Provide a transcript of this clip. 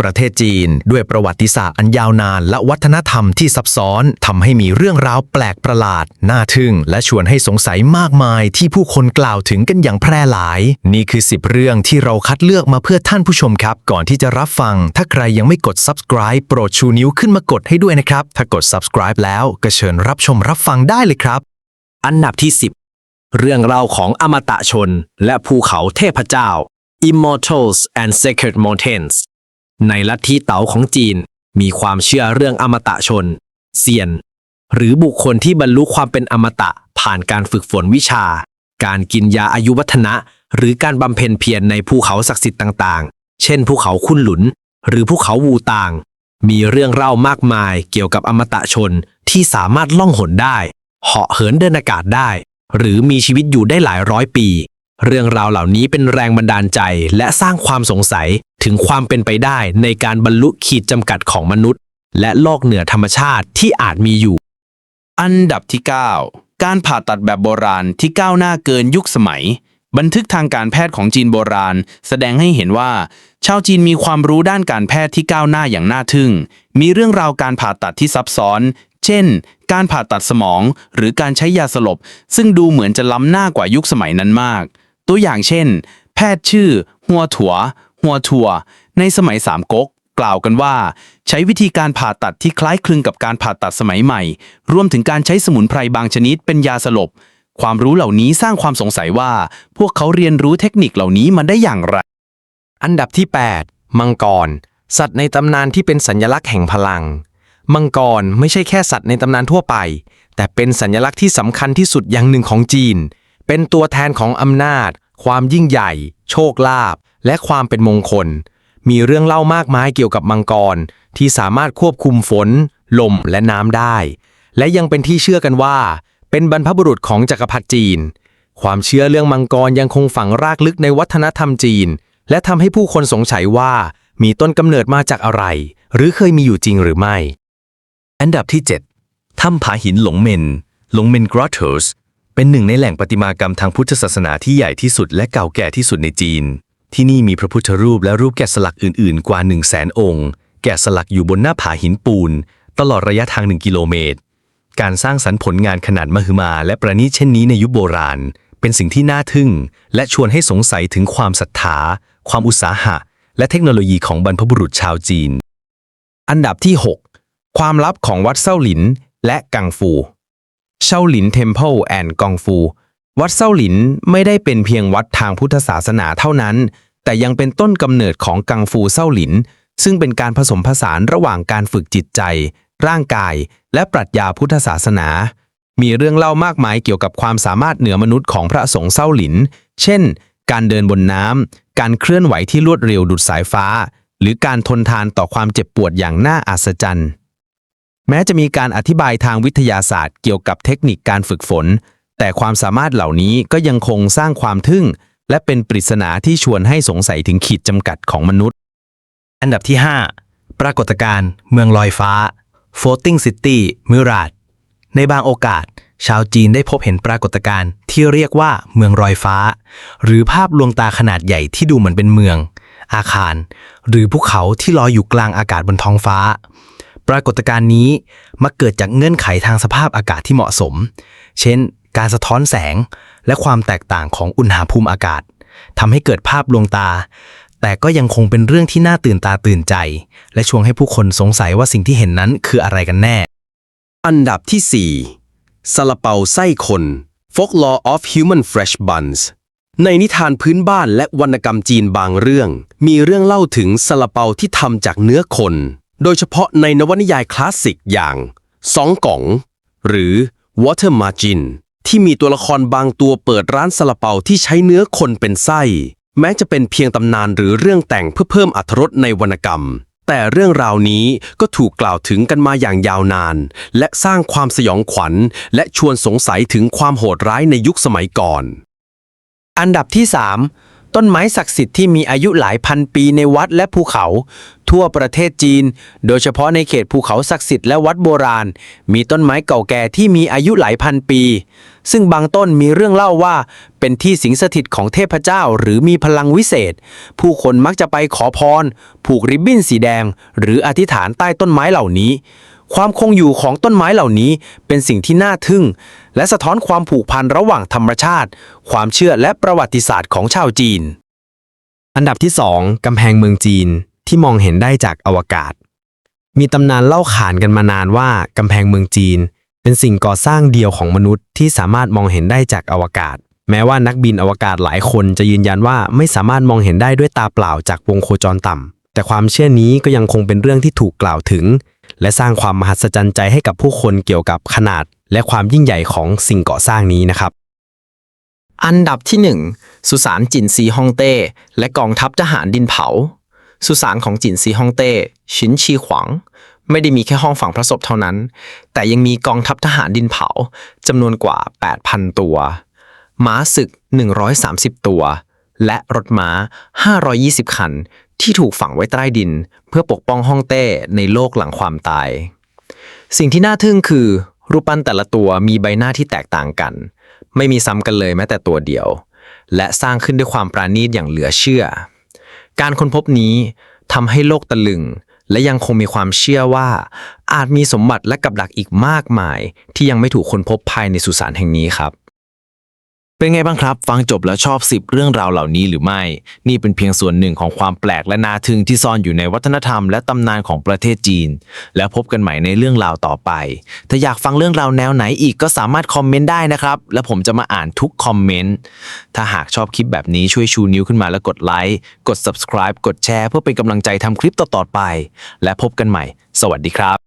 ประเทศจีนด้วยประวัติศาสตร์อันยาวนานและวัฒนธรรมที่ซับซ้อนทำให้มีเรื่องราวแปลกประหลาด น่าทึ่ง และชวนให้สงสัยมากมายที่ผู้คนกล่าวถึงกันอย่างแพร่หลาย นี่คือ 10 เรื่องที่เราคัดเลือกมาเพื่อท่านผู้ชมครับ ก่อนที่จะรับฟัง ถ้าใครยังไม่กด subscribe โปรดชูนิ้วขึ้นมากดให้ด้วยนะครับ ถ้ากด subscribe แล้วก็เชิญรับชมรับฟังได้เลยครับ อันดับที่ 10 เรื่องราวของอมตะชน และภูเขาเทพเจ้า Immortals and Sacred Mountains ในลัทธิเต๋าของจีน มีความเชื่อเรื่องอมตะชนเซียน หรือบุคคลที่บรรลุความเป็นอมตะผ่านการฝึกฝนวิชา การกินยาอายุวัฒนะ หรือการบำเพ็ญเพียรในภูเขาศักดิ์สิทธิ์ต่างๆ เช่นภูเขาคุนหลุน หรือภูเขาวูตาง มีเรื่องเล่ามากมายเกี่ยวกับอมตะชนที่สามารถล่องหนได้ เหาะเหินเดินอากาศได้ หรือมีชีวิตอยู่ได้หลายร้อยปี เรื่องราวเหล่านี้เป็นแรงบันดาลใจและสร้างความสงสัย ถึงความเป็นไปได้ในการบรรลุขีดจำกัดของมนุษย์ และโลกเหนือธรรมชาติที่อาจมีอยู่ อันดับที่ 9 การผ่าตัดแบบโบราณที่ก้าวหน้าเกินยุคสมัย บันทึกทางการแพทย์ของจีนโบราณ แสดงให้เห็นว่า ชาวจีนมีความรู้ด้านการแพทย์ที่ก้าวหน้าอย่างน่าทึ่ง มีเรื่องราวการผ่าตัดที่ซับซ้อน เช่น การผ่าตัดสมอง หรือการใช้ยาสลบ ซึ่งดูเหมือนจะล้ำหน้ากว่ายุคสมัยนั้นมาก ตัวอย่างเช่น แพทย์ชื่อ หัวถัว หัวทัวในสมัยสามก๊กกล่าวกันว่า ใช้วิธีการผ่าตัดที่คล้ายคลึงกับการผ่าตัดสมัยใหม่ รวมถึงการใช้สมุนไพรบางชนิดเป็นยาสลบ ความรู้เหล่านี้สร้างความสงสัยว่า พวกเขาเรียนรู้เทคนิคเหล่านี้มาได้อย่างไร อันดับที่ 8 มังกร สัตว์ในตำนานที่เป็นสัญลักษณ์แห่งพลัง มังกรไม่ใช่แค่สัตว์ในตำนานทั่วไป แต่เป็นสัญลักษณ์ที่สำคัญที่สุดอย่างหนึ่งของจีน เป็นตัวแทนของอำนาจ ความยิ่งใหญ่ โชคลาภและความเป็นมงคล มีเรื่องเล่ามากมายเกี่ยวกับมังกร ที่สามารถควบคุมฝน ลมและน้ำได้ และยังเป็นที่เชื่อกันว่า เป็นบรรพบุรุษของจักรพรรดิจีน ความเชื่อเรื่องมังกรยังคงฝังรากลึกในวัฒนธรรมจีน และทำให้ผู้คนสงสัยว่ามีต้นกำเนิดมาจากอะไร หรือเคยมีอยู่จริงหรือไม่ อันดับที่ 7ถ้ำผาหินหลงเมนหลงเมนกรอเทส เป็นหนึ่งในแหล่งประติมากรรมทางพุทธศาสนาที่ใหญ่ที่สุดและเก่าแก่ที่สุดในจีน ที่นี่มีพระพุทธรูปและรูปแกะสลักอื่นๆ กว่า 1 0 0 0 0แสนองค์ แกะสลักอยู่บนหน้าผาหินปูน ตลอดระยะทาง 1 กิโลเมตร การสร้างสรรค์ผลงานขนาดมหึมาและประณีตเช่นนี้ในยุคโบราณ เป็นสิ่งที่น่าทึ่ง และชวนให้สงสัยถึงความศรัทธา ความอุตสาหะ และเทคโนโลยีของบรรพบุรุษชาวจีน อันดับที่ 6 ความลับของวัดเซาหลิน และกังฟู เซาหลินเทมเพลแอนด์กังฟู วัดเซาหลินไม่ได้เป็นเพียงวัดทางพุทธศาสนาเท่านั้น แต่ยังเป็นต้นกำเนิดของกังฟูเซาหลิน ซึ่งเป็นการผสมผสานระหว่างการฝึกจิตใจ ร่างกาย และปรัชญาพุทธศาสนา มีเรื่องเล่ามากมายเกี่ยวกับความสามารถเหนือมนุษย์ของพระสงฆ์เซาหลิน เช่น การเดินบนน้ำการเคลื่อนไหวที่รวดเร็วดุดสายฟ้า หรือการทนทานต่อความเจ็บปวดอย่างน่าอัศจรรย์ แม้จะมีการอธิบายทางวิทยาศาสตร์เกี่ยวกับเทคนิคการฝึกฝน แต่ความสามารถเหล่านี้ก็ยังคงสร้างความทึ่ง และเป็นปริศนาที่ชวนให้สงสัยถึงขีดจำกัดของมนุษย์ อันดับที่ 5 ปรากฏการณ์เมืองลอยฟ้า floating city mirage ในบางโอกาส ชาวจีนได้พบเห็นปรากฏการณ์ที่เรียกว่าเมืองลอยฟ้า หรือภาพลวงตาขนาดใหญ่ที่ดูเหมือนเป็นเมือง อาคาร หรือภูเขาที่ลอยอยู่กลางอากาศบนท้องฟ้า ปรากฏการณ์นี้มักเกิดจากเงื่อนไขทางสภาพอากาศที่เหมาะสม เช่น การสะท้อนแสงและความแตกต่างของอุณหภูมิอากาศทำให้เกิดภาพลวงตา แต่ก็ยังคงเป็นเรื่องที่น่าตื่นตาตื่นใจ และชวนให้ผู้คนสงสัยว่าสิ่งที่เห็นนั้นคืออะไรกันแน่ อันดับที่ 4ซาลาเปาไส้คน Folklore of Human Fresh Buns ในนิทานพื้นบ้านและวรรณกรรมจีนบางเรื่อง มีเรื่องเล่าถึงซาลาเปาที่ทำจากเนื้อคน โดยเฉพาะในนวนิยายคลาสสิกอย่างซองกอง หรือ Water Margin ที่มีตัวละครบางตัวเปิดร้านซาลาเปาที่ใช้เนื้อคนเป็นไส้ แม้จะเป็นเพียงตำนานหรือเรื่องแต่งเพื่อเพิ่มอรรถรสในวรรณกรรม แต่เรื่องราวนี้ก็ถูกกล่าวถึงกันมาอย่างยาวนาน และสร้างความสยองขวัญ และชวนสงสัยถึงความโหดร้ายในยุคสมัยก่อน อันดับที่ 3 ต้นไม้ศักดิ์สิทธิ์ที่มีอายุหลายพันปีในวัดและภูเขา ทั่วประเทศจีน โดยเฉพาะในเขตภูเขาศักดิ์สิทธิ์และวัดโบราณ มีต้นไม้เก่าแก่ที่มีอายุหลายพันปี ซึ่งบางต้นมีเรื่องเล่าว่า เป็นที่สิงสถิตของเทพเจ้าหรือมีพลังวิเศษ ผู้คนมักจะไปขอพร ผูกริบบิ้นสีแดง หรืออธิษฐานใต้ต้นไม้เหล่านี้ ความคงอยู่ของต้นไม้เหล่านี้เป็นสิ่งที่น่าทึ่ง และสะท้อนความผูกพันระหว่างธรรมชาติ ความเชื่อและประวัติศาสตร์ของชาวจีน อันดับที่ 2 กำแพงเมืองจีนที่มองเห็นได้จากอวกาศ มีตำนานเล่าขานกันมานานว่ากำแพงเมืองจีน เป็นสิ่งก่อสร้างเดียวของมนุษย์ที่สามารถมองเห็นได้จากอวกาศ แม้ว่านักบินอวกาศหลายคนจะยืนยันว่าไม่สามารถมองเห็นได้ด้วยตาเปล่าจากวงโคจรต่ำแต่ความเชื่อนี้ก็ยังคงเป็นเรื่องที่ถูกกล่าวถึง และสร้างความมหัศจรรย์ใจให้กับผู้คนเกี่ยวกับขนาด และความยิ่งใหญ่ของสิ่งก่อสร้างนี้นะครับ อันดับที่ 1 สุสานจินซีฮ่องเต้ และกองทัพทหารดินเผา สุสานของจินซีฮ่องเต้ ชินชีขวางไม่ได้มีแค่ห้องฝังพระศพเท่านั้น แต่ยังมีกองทัพทหารดินเผาจำนวนกว่า 8,000 ตัว ม้าศึก 130 ตัว และรถม้า 520 คัน ที่ถูกฝังไว้ใต้ดิน เพื่อปกป้องฮ่องเต้ในโลกหลังความตาย สิ่งที่น่าทึ่งคือ รูปปั้นแต่ละตัวมีใบหน้าที่แตกต่างกัน ไม่มีซ้ำกันเลยแม้แต่ตัวเดียว และสร้างขึ้นด้วยความปราณีตอย่างเหลือเชื่อ การค้นพบนี้ทำให้โลกตะลึง และยังคงมีความเชื่อว่า อาจมีสมบัติและกับดักอีกมากมาย ที่ยังไม่ถูกค้นพบภายในสุสานแห่งนี้ครับ เป็นไงบ้างครับ ฟังจบแล้วชอบ 10 เรื่องราวเหล่านี้หรือไม่ นี่เป็นเพียงส่วนหนึ่งของความแปลกและน่าทึ่งที่ซ่อนอยู่ในวัฒนธรรมและตำนานของประเทศจีน แล้วพบกันใหม่ในเรื่องราวต่อไป ถ้าอยากฟังเรื่องราวแนวไหนอีกก็สามารถคอมเมนต์ได้นะครับ และผมจะมาอ่านทุกคอมเมนต์ ถ้าหากชอบคลิปแบบนี้ช่วยชูนิ้วขึ้นมาแล้วกดไลค์ กด subscribe กดแชร์เพื่อเป็นกำลังใจทำคลิปต่อๆไป และพบกันใหม่ สวัสดีครับ